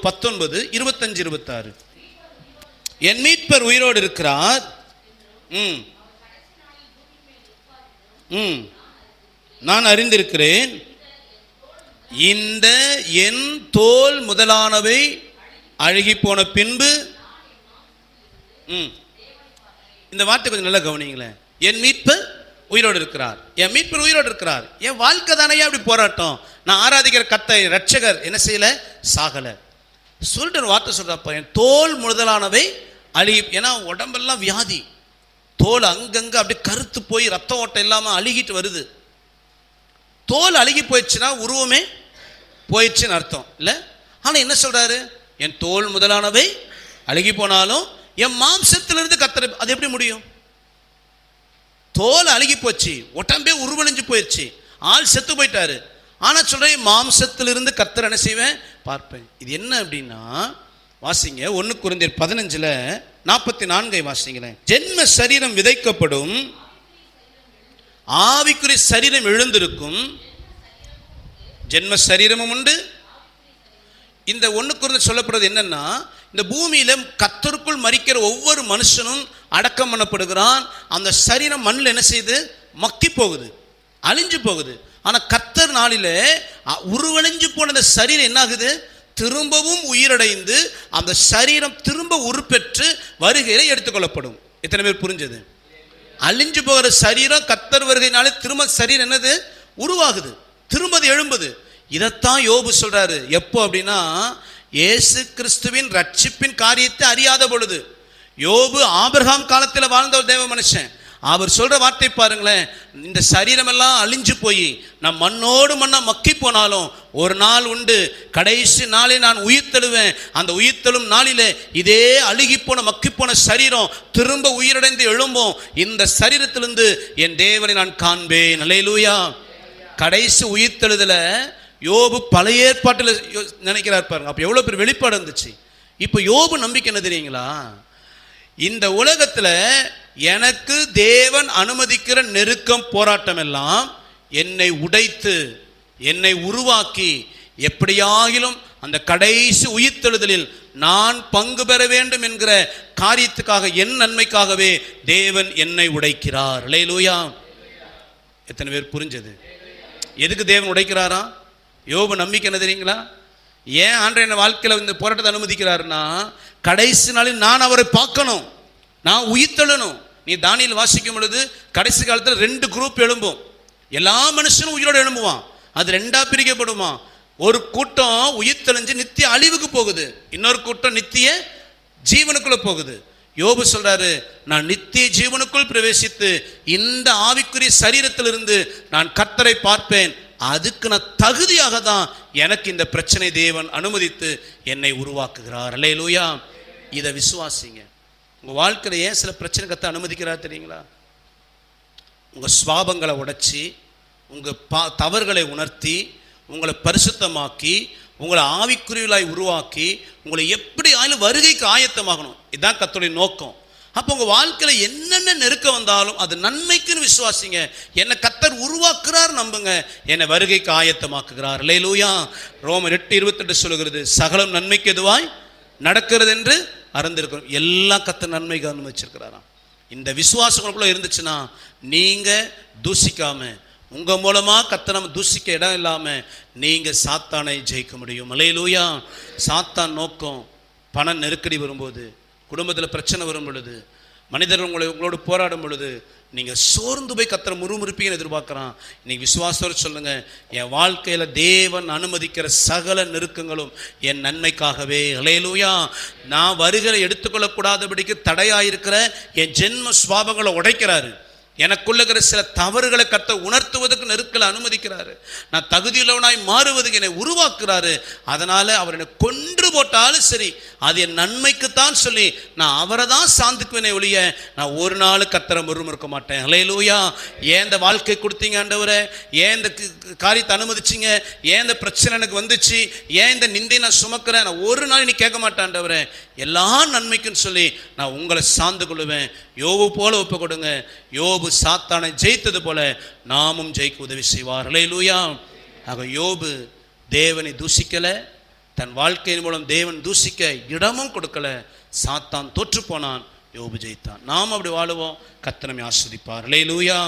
பத்தொன்பது இருபத்தஞ்சு இருபத்தாறு. என் மீட்பர் உயிரோடு இருக்கிறார். ம். ம். நான் அறிந்திருக்கிறேன். இந்த என் தோல் முதலானவை அழுகி போன பின்பு ம். இந்த வார்த்தை கொஞ்சம் நல்லா கவனிங்களேன். என் மீட்பர் உயிரோடு இருக்கிறார். என் மீட்பர் உயிரோடு இருக்கிறார். என் வாழ்க்கை தானே அப்படி போராட்டம்? நான் ஆராதிக்கிற கத்தை ரட்சகர் என்ன செய்யல? சாகல. சொல்லிட்டு ஒரு வார்த்தை சொல்கிறப்ப என் தோல் முதலானவை அழுகி ஏன்னா உடம்பெல்லாம் வியாதி. தோல் அங்கங்கே அப்படியே கருத்து போய் ரத்த ஓட்டம் இல்லாமல் அழுகிட்டு வருது. தோல் அழுகி போயிடுச்சுன்னா உருவமே போயிடுச்சுன்னு அர்த்தம். இல்லை? ஆனால் என்ன சொல்கிறாரு என் தோல் முதலானவை அழுகி போனாலும் என் மாம்சத்திலிருந்து கத்துற அது எப்படி முடியும்? தோல் அழுகி போச்சு. உடம்பே உருவழிஞ்சு போயிடுச்சு. ஆள் செத்து போயிட்டாரு. ஆனால் சொல்கிறேன் மாம்சத்திலிருந்து கத்தர் என்ன செய்வேன்? பார்ப்பேன். இது என்ன அப்படின்னா வாசிங்க ஒன்று குறைந்தர் பதினஞ்சுல நாற்பத்தி நான்கை வாசிங்களேன். ஜென்ம சரீரம் விதைக்கப்படும் ஆவிக்குரிய சரீரம் எழுந்திருக்கும் ஜென்ம சரீரமும் உண்டு. இந்த ஒண்ணுக்கு சொல்லப்படுறது என்னன்னா இந்த பூமியில கத்தருக்குள் மறிக்கிற ஒவ்வொரு மனுஷனும் அடக்கம் பண்ணப்படுகிறான். அந்த சரீரம் மண்ணில் என்ன செய்யுது? மக்கி போகுது அழிஞ்சு போகுது. ஆனால் கத்தர் நாளில் உருவணைஞ்சு உருவழிஞ்சு போன அந்த சரீரம் என்ன ஆகுது திரும்பவும் உயிரடைந்து அந்த சரீரம் திரும்ப உருப்பெற்று வருகையில எடுத்துக்கொள்ளப்படும். எத்தனை பேர் புரிஞ்சது? அழிஞ்சு போகிற சரீரம் கத்தர் வருகையினாலே திரும்ப சரீரம் என்னது? உருவாகுது. திரும்ப அது எழும்புது. இதைத்தான் யோபு சொல்றாரு. எப்போ அப்படின்னா இயேசு கிறிஸ்துவின் ரட்சிப்பின் காரியத்தை அறியாத பொழுது. யோபு ஆபிரகாம் காலத்தில் வாழ்ந்த ஒரு தேவ மனுஷன். அவர் சொல்கிற வார்த்தை பாருங்களேன் இந்த சரீரமெல்லாம் அழிஞ்சு போய் நான் மண்ணோடு மண்ணாக மக்கி போனாலும் ஒரு நாள் உண்டு கடைசி நாளே நான் உயிர் தழுவேன். அந்த உயிர் தழும் நாளிலே இதே அழுகி போன மக்கி போன சரீரம் திரும்ப உயிரடைந்து எழும்பும். இந்த சரீரத்திலிருந்து என் தேவனை நான் காண்பேன். அலையலூயா கடைசி உயிர் தழுதல யோபு பழைய ஏற்பாட்டில் யோ- நினைக்கிறார் பாருங்க. அப்போ எவ்வளோ பேர் வெளிப்பாடு இருந்துச்சு. இப்போ யோபு நம்பிக்கை என்ன தெரியுங்களா? இந்த உலகத்தில் எனக்கு தேவன் அனுமதிக்கிற நெருக்கம் போராட்டம் எல்லாம் என்னை உடைத்து என்னை உருவாக்கி எப்படியாகிலும் அந்த கடைசி உயிர்த்தெழுதலில் நான் பங்கு பெற வேண்டும் என்கிற காரியத்துக்காக என் நன்மைக்காகவே தேவன் என்னை உடைக்கிறார். லேலூயா எத்தனை பேர் புரிஞ்சது? எதுக்கு தேவன் உடைக்கிறாரா யோபு நம்பிக்கை என்ன தெரியுங்களா? ஏன் ஆண்டு என் வாழ்க்கையில் இந்த போராட்டத்தை அனுமதிக்கிறாருன்னா கடைசி நாளில் நான் அவரை பார்க்கணும். நான் உயிர்த்தெழணும் நீ தானியில் வாசிக்கும் பொழுது கடைசி காலத்தில் ரெண்டு குரூப் எழும்பும். எல்லா மனுஷனும் உயிரோடு எழும்புவான். அது ரெண்டா பிரிக்கப்படுமா? ஒரு கூட்டம் உயிர் தெளிஞ்சு நித்திய அழிவுக்கு போகுது. இன்னொரு கூட்டம் நித்திய ஜீவனுக்குள்ள போகுது. யோபு சொல்றாரு நான் நித்திய ஜீவனுக்குள் பிரவேசித்து இந்த ஆவிக்குரிய சரீரத்திலிருந்து நான் கர்த்தரை பார்ப்பேன். அதுக்கு நான் தகுதியாக தான் எனக்கு இந்த பிரச்சனை தேவன் அனுமதித்து என்னை உருவாக்குகிறார். அல்லேலூயா. இதை விசுவாசிங்க. உங்கள் வாழ்க்கையில் ஏன் சில பிரச்சனை கற்று அனுமதிக்கிறார் தெரியுங்களா? உங்கள் சுவாபங்களை உடைச்சி உங்கள் பா தவறுகளை உணர்த்தி உங்களை பரிசுத்தமாக்கி உங்களை ஆவிக்குரியலாய் உருவாக்கி உங்களை எப்படி ஆயிலும் வருகைக்கு ஆயத்தமாகணும். இதுதான் கத்தோடைய நோக்கம். அப்போ உங்கள் வாழ்க்கையில் என்னென்ன நெருக்கம் வந்தாலும் அது நன்மைக்குன்னு விசுவாசிங்க. என்னை கத்தர் உருவாக்குறார் நம்புங்க. என்னை வருகைக்கு ஆயத்தமாக்குகிறார். லேலூயா ரோமர் எட்டு இருபத்தெட்டு சொல்லுகிறது சகலம் நன்மைக்கு எதுவாய் நடக்கிறது என்று அறிந்திருக்கிறோம். எல்லாம் கத்தர் நன்மைக்கு அனுமதிச்சிருக்கிறாராம் இந்த விசுவாசங்களுக்குள்ளே இருந்துச்சுன்னா நீங்கள் தூசிக்காம உங்கள் மூலமாக கத்த நம்ம தூசிக்க இடம் இல்லாமல் நீங்கள் சாத்தானை ஜெயிக்க முடியும். அலையலூயா சாத்தான் நோக்கம் பண நெருக்கடி வரும்போது குடும்பத்தில் பிரச்சனை வரும் பொழுது மனிதர்கள் உங்களை உங்களோடு போராடும் பொழுது நீங்கள் சோர்ந்து போய் கத்திர முறுமுறுப்பீங்கன்னு எதிர்பார்க்குறான். இன்னைக்கு விசுவாசத்தோடு சொல்லுங்க என் வாழ்க்கையில் தேவன் அனுமதிக்கிற சகல நெருக்கங்களும் என் நன்மைக்காகவே. இளையலூயா நான் வருகிற எடுத்துக்கொள்ளக்கூடாதபடிக்கு தடையாயிருக்கிற என் ஜென்ம சுவாபங்களை உடைக்கிறாரு. எனக்குள்ளுகிற இருக்கிற சில தவறுகளை கத்த உணர்த்துவதற்கு நெருக்கலை அனுமதிக்கிறாரு. நான் தகுதியுள்ளவனாய் மாறுவதுக்கு என்னை உருவாக்குறாரு. அதனால அவர் என்னை கொண்டு கொன்று போட்டாலும் சரி அது என் நன்மைக்குத்தான் சொல்லி நான் அவரை தான் சார்ந்துக்குவேனே ஒழிய நான் ஒரு நாள் கத்தரை இருக்க மாட்டேன். ஹalleluya. ஏன் இந்த வாழ்க்கை கொடுத்தீங்க ஆண்டவரை? ஏன் இந்த காரியத்தை அனுமதிச்சிங்க? ஏன் இந்த பிரச்சனை எனக்கு வந்துச்சு? ஏன் இந்த நிந்தை நான் சுமக்கிறேன்? நான் ஒரு நாள் நீ கேட்க மாட்டேன் ஆண்டவரை. எல்லா நன்மைக்குன்னு சொல்லி நான் உங்களை சார்ந்து கொள்ளுவேன். யோபு போல ஒப்பு கொடுங்க. யோபு சாத்தானை ஜெயித்தது போல நாமும் ஜெயிக்க உதவி செய்வார். லூயா ஆக யோபு தேவனை தூசிக்கலை தன் வாழ்க்கையின் மூலம் தேவன் தூசிக்க இடமும் கொடுக்கல. சாத்தான் தோற்று போனான் யோபு ஜெயித்தான். நாம் அப்படி வாழுவோம் கத்தனமே ஆஸ்வதிப்பார். லே லூயா